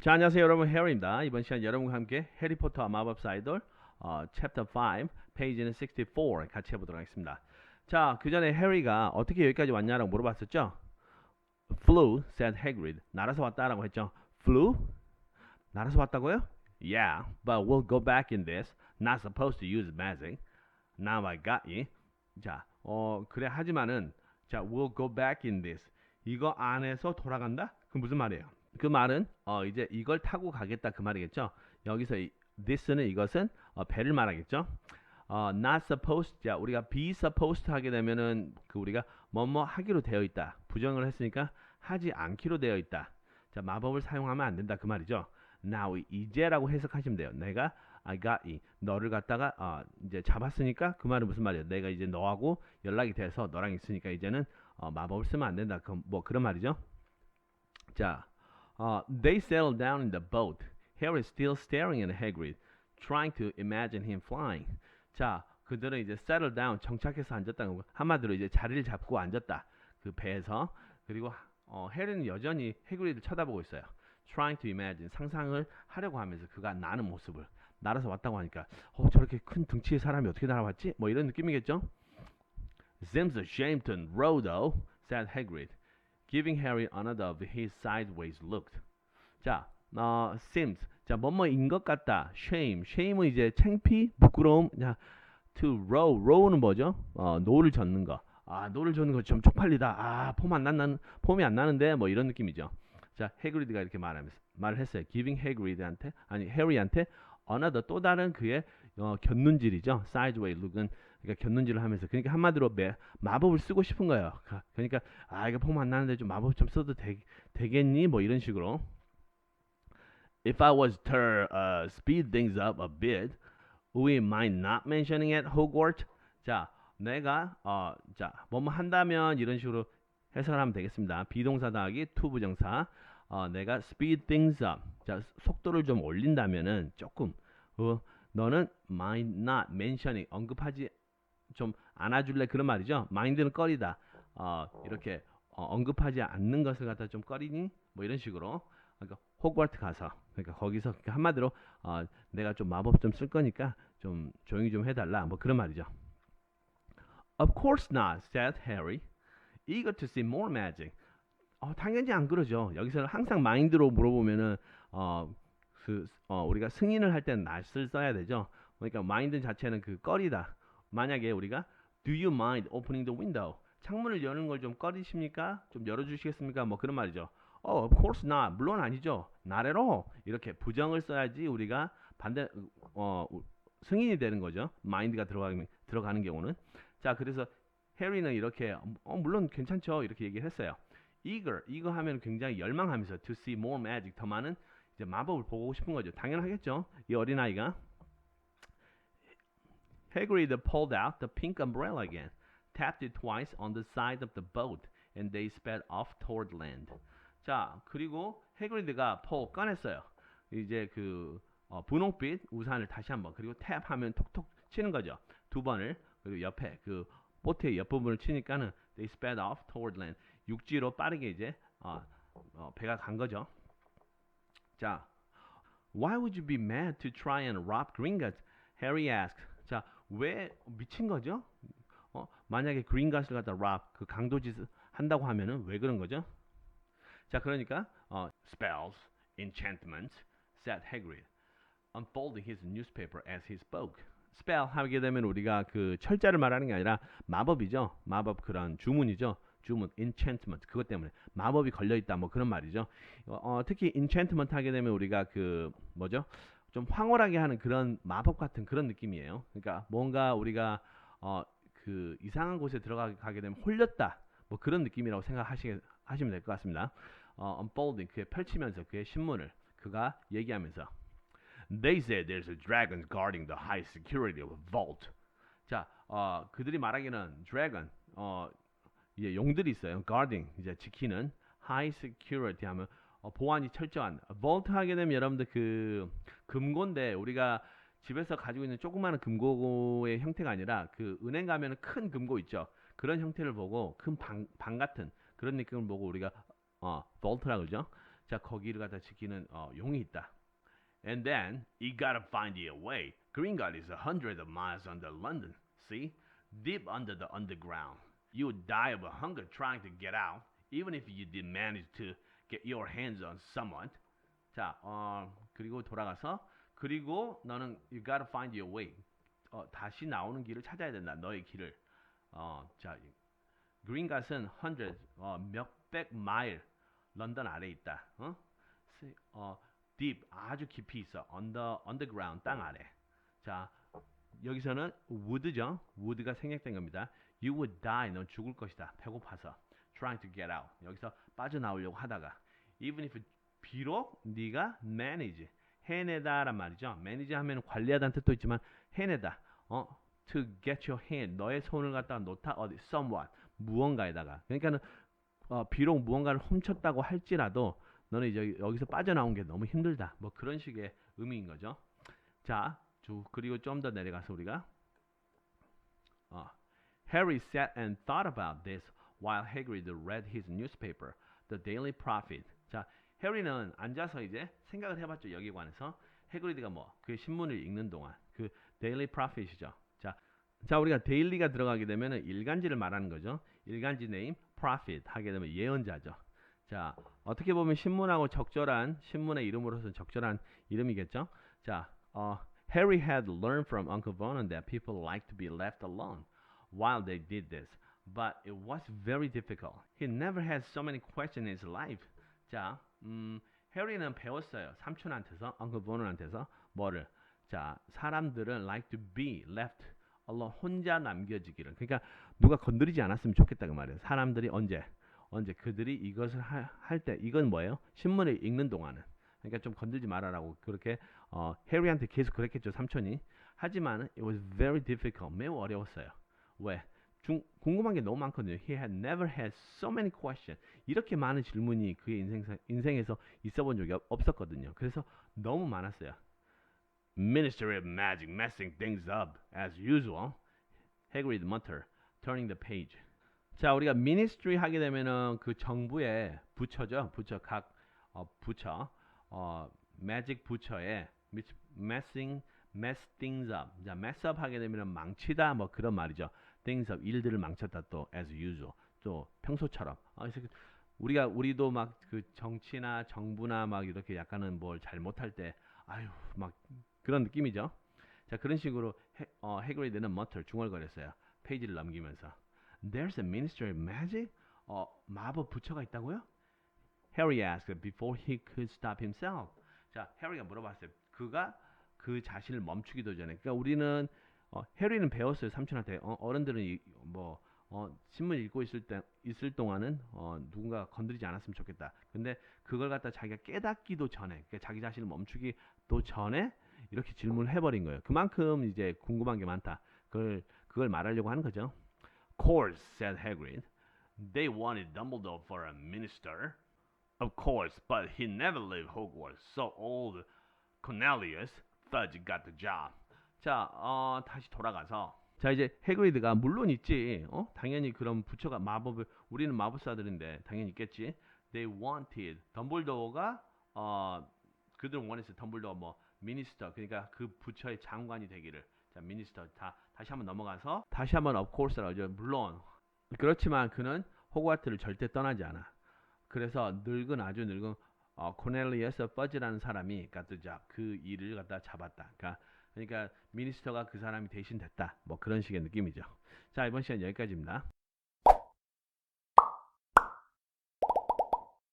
자, 안녕하세요 여러분 해리입니다. 이번 시간 여러분과 함께 해리포터 마법사 아이돌 어, 챕터 5 페이지는 64 같이 해보도록 하겠습니다. 자, 그 전에 해리가 어떻게 여기까지 왔냐라고 물어봤었죠? Flew, said Hagrid. 날아서 왔다라고 했죠. Flew? 날아서 왔다고요? Yeah, but we'll go back in this. Not supposed to use magic. Now I got you. 자, 어 그래 하지만은 자, we'll go back in this. 이거 안에서 돌아간다? 그 무슨 말이에요? 그 말은 어 이제 이걸 타고 가겠다 그 말이겠죠. 여기서 이, this는 이것은 어, 배를 말하겠죠. 어, not supposed 자 우리가 be supposed 하게 되면은 그 우리가 뭐뭐 하기로 되어 있다 부정을 했으니까 하지 않기로 되어 있다. 자 마법을 사용하면 안 된다 그 말이죠. Now 이제라고 해석하시면 돼요. 내가 I got you 너를 갖다가 어, 이제 잡았으니까 그 말은 무슨 말이에요? 내가 이제 너하고 연락이 돼서 너랑 있으니까 이제는 어, 마법을 쓰면 안 된다. 그, 뭐 그런 말이죠. 자, 어, they settled down in the boat. Harry still staring at Hagrid, trying to imagine him flying. 자, 그들은 이제 settle down 정착해서 앉았다는 거. 한마디로 이제 자리를 잡고 앉았다. 그 배에서 그리고 어, 해리는 여전히 해그리드를 쳐다보고 있어요. trying to imagine 상상을 하려고 하면서 그가 나는 모습을 날아서 왔다고 하니까 어 저렇게 큰 등치의 사람이 어떻게 날아왔지? 뭐 이런 느낌이겠죠? Seems a shame to though, said Hagrid, giving Harry another of his sideways look. 자, 어, seems 자 뭐뭐인 것 같다. shame, shame은 이제 창피, 부끄러움. 자, to row, row는 뭐죠? 어, 노를 젓는 거. 아, 노를 젓는 거좀 쪽팔리다. 아, 폼 안 나는 폼이 안 나는데 뭐 이런 느낌이죠. 자, 해그리드가 이렇게 말하면서 말을 했어요. giving 해그리드한테 아니 해리한테 another 또 다른 그의 어, 곁눈질이죠. sideways look은 그러니까 곁눈질을 하면서 그러니까 한마디로 매, 마법을 쓰고 싶은 거예요. 가- 그러니까 아 이거 폼 안 나는데 좀 마법 좀 써도 되, 되겠니? 뭐 이런 식으로. If I was to uh, speed things up a bit, we might not mentioning at Hogwarts. 자, 내가 어, 자, 뭐뭐 한다면 이런 식으로 해석을 하면 되겠습니다. 비동사 더하기 to 부정사. 어, 내가 speed things up. 자, 속도를 좀 올린다면은 조금 어, 너는 might not mentioning 언급하지 좀 안아줄래 그런 말이죠. mind는 꺼리다. 어, 이렇게 어, 언급하지 않는 것을 갖다 좀 꺼리니 뭐 이런 식으로 그러니까 호그와트 가서 그러니까 거기서 그러니까 한마디로 어, 내가 좀 마법 좀 쓸 거니까 좀 조용히 좀 해달라 뭐 그런 말이죠. Of course not, said Harry, eager to see more magic. 어, 당연히 안 그러죠. 여기서는 항상 마인드로 물어보면은 어, 그, 어, 우리가 승인을 할 때는 not을 써야 되죠. 그러니까 마인드 자체는 그 꺼리다. 만약에 우리가 Do you mind opening the window? 창문을 여는 걸 좀 꺼리십니까? 좀 열어주시겠습니까? 뭐 그런 말이죠. 어, of course not. 물론 아니죠. not at all. 이렇게 부정을 써야지 우리가 반대 어 승인이 되는 거죠. mind가 들어가는 들어가는 경우는. 자, 그래서 해리는 이렇게 어, 물론 괜찮죠. 이렇게 얘기를 했어요. eager 이거 하면 굉장히 열망하면서 to see more magic 더 많은 이제 마법을 보고 싶은 거죠. 당연하겠죠. 이 어린아이가 Hagrid pulled out the pink umbrella again, tapped it twice on the side of the boat, and they sped off toward land. 자, 그리고 해그리드가 pull 꺼냈어요. 이제 그 어, 분홍빛 우산을 다시 한번 그리고 탭하면 톡톡 치는 거죠. 두 번을 그리고 옆에 그 보트의 옆부분을 치니까는 they sped off toward land. 육지로 빠르게 이제 어, 어, 배가 간 거죠. 자, why would you be mad to try and rob Gringotts? Harry asked. 자, 왜 미친 거죠? 어, 만약에 그린갓을 갖다 rob 그 강도짓 한다고 하면은 왜 그런 거죠? 자, 그러니까 어, spells, enchantments, said Hagrid, unfolding his newspaper as he spoke. spell 하게 되면 우리가 그 철자를 말하는 게 아니라 마법이죠. 마법 그런 주문이죠. 주문, enchantment 그것 때문에 마법이 걸려 있다 뭐 그런 말이죠. 어, 어, 특히 enchantment 하게 되면 우리가 그 뭐죠? 좀 황홀하게 하는 그런 마법 같은 그런 느낌이에요. 그러니까 뭔가 우리가 어, 그 이상한 곳에 들어가게 되면 홀렸다 뭐 그런 느낌이라고 생각하시 하시면 될 것 같습니다. 어, unfolding 그게 펼치면서 그의 신문을 그가 얘기하면서 They say there's a dragon guarding the high security of a vault. 자, 어, 그들이 말하기는 dragon 어, 이제 용들이 있어요. guarding 이제 지키는 high security 하면 어, 보안이 철저한 vault 하게 되면 여러분들 그 금고인데 우리가 집에서 가지고 있는 조그마한 금고의 형태가 아니라 그 은행 가면은 큰 금고 있죠. 그런 형태를 보고 큰방방 같은 그런 느낌을 보고 우리가 어 vault라 그러죠. 자 거기를 갖다 지키는 어, 용이 있다. And then you gotta find your way. Gringotts is a hundred of miles under London. See, deep under the underground. You would die of hunger trying to get out, even if you did manage to get your hands on someone. 자, 어, 그리고 돌아가서 그리고 너는 you gotta find your way. 어, 다시 나오는 길을 찾아야 된다. 너의 길을. 어, 자, 그린갓은 100, 어, 몇백 마일 런던 아래 에 있다. 어? 세- 어, deep 아주 깊이 있어. under underground 땅 아래. 자, 여기서는 would죠. would가 생략된 겁니다. You would die. 넌 죽을 것이다. 배고파서. Trying to get out. 여기서 빠져나오려고 하다가 even if 비록 네가 manage 해내다란 말이죠. manage 하면 관리하다는 뜻도 있지만 해내다. 어, to get your hand 너의 손을 갖다가 놓다 어디 somewhat 무언가에다가 그러니까는 어, 비록 무언가를 훔쳤다고 할지라도 너는 이제 여기서 빠져나온 게 너무 힘들다. 뭐 그런 식의 의미인 거죠. 자, 주 그리고 좀 더 내려가서 우리가 어, Harry sat and thought about this while Hagrid read his newspaper, The Daily Prophet. 자, 해리는 앉아서 이제 생각을 해봤죠. 여기에 관해서 해그리드가 뭐 그 신문을 읽는 동안 그 Daily Prophet이죠. 자, 자 우리가 데일리가 들어가게 되면은 일간지를 말하는 거죠. 일간지 네임 Prophet 하게 되면 예언자죠. 자, 어떻게 보면 신문하고 적절한 신문의 이름으로서 적절한 이름이겠죠. 자, 어, Harry had learned from Uncle Vernon that people like to be left alone while they did this, but it was very difficult. He never had so many questions in his life. 자, 음, 해리는 배웠어요. 삼촌한테서, Vernon한테서 뭐를? 자, 사람들은 like to be left alone, 혼자 남겨지기를. 그러니까 누가 건드리지 않았으면 좋겠다 그 말이에요. 사람들이 언제? 언제 그들이 이것을 할 때 이건 뭐예요? 신문을 읽는 동안은 그러니까 좀 건들지 말아라고 그렇게 어, 해리한테 계속 그랬겠죠 삼촌이 하지만 it was very difficult 매우 어려웠어요 왜 중, 궁금한 게 너무 많거든요 he had never had so many questions 이렇게 많은 질문이 그의 인생, 인생에서 있어 본 적이 없- 없었거든요 그래서 너무 많았어요 Ministry of Magic messing things up as usual Hagrid muttered turning the page 자, 우리가 ministry 하게 되면은 그 정부의 부처죠. 부처 각 어, 부처 어 magic 부처에 messing mess things up. 자, mess up 하게 되면은 망치다 뭐 그런 말이죠. Things up 일들을 망쳤다 또 as usual. 또 평소처럼. 아, 우리가 우리도 막 그 정치나 정부나 막 이렇게 약간은 뭘 잘못할 때 아유, 막 그런 느낌이죠. 자, 그런 식으로 해, 어, 해그리드는 머털 중얼거렸어요. 페이지를 넘기면서. There's a ministry of magic? 어, 마법 부처가 있다고요? Harry asked before he could stop himself. 자, 해리가 물어봤어요. 그가 그 자신을 멈추기도 전에. 그러니까 우리는 어, 해리는 배웠어요. 삼촌한테. 어, 어른들은 이, 뭐 어, 신문 읽고 있을 때 있을 동안은 어, 누군가 건드리지 않았으면 좋겠다. 근데 그걸 갖다 자기가 깨닫기도 전에, 그러니까 자기 자신을 멈추기도 전에 이렇게 질문을 해버린 거예요. 그만큼 이제 궁금한 게 많다. 그걸 그걸 말하려고 하는 거죠. course, said Hagrid. They wanted Dumbledore for a minister. Of course, but he never left Hogwarts, so old Cornelius Fudge got the job. 자, 어, 다시 돌아가서 자 이제 해그리드가 물론 있지. 어? 당연히 그런 부처가 마법을 우리는 마법사들인데 당연히 있겠지. They wanted 덤블도어가 어 그들은 원했어요. 덤블도어 뭐 미니스터 그러니까 그 부처의 장관이 되기를. 자, 미니스터 다 다시 한번 넘어가서 다시 한번 of course라죠. 물론 그렇지만 그는 호그와트를 절대 떠나지 않아. 그래서 늙은 아주 늙은 어, 코넬리어스 퍼즈라는 사람이 갖다 그 일을 갖다 잡았다. 그러니까 그러니까 미니스터가 그 사람이 대신 됐다. 뭐 그런 식의 느낌이죠. 자 이번 시간 여기까지입니다.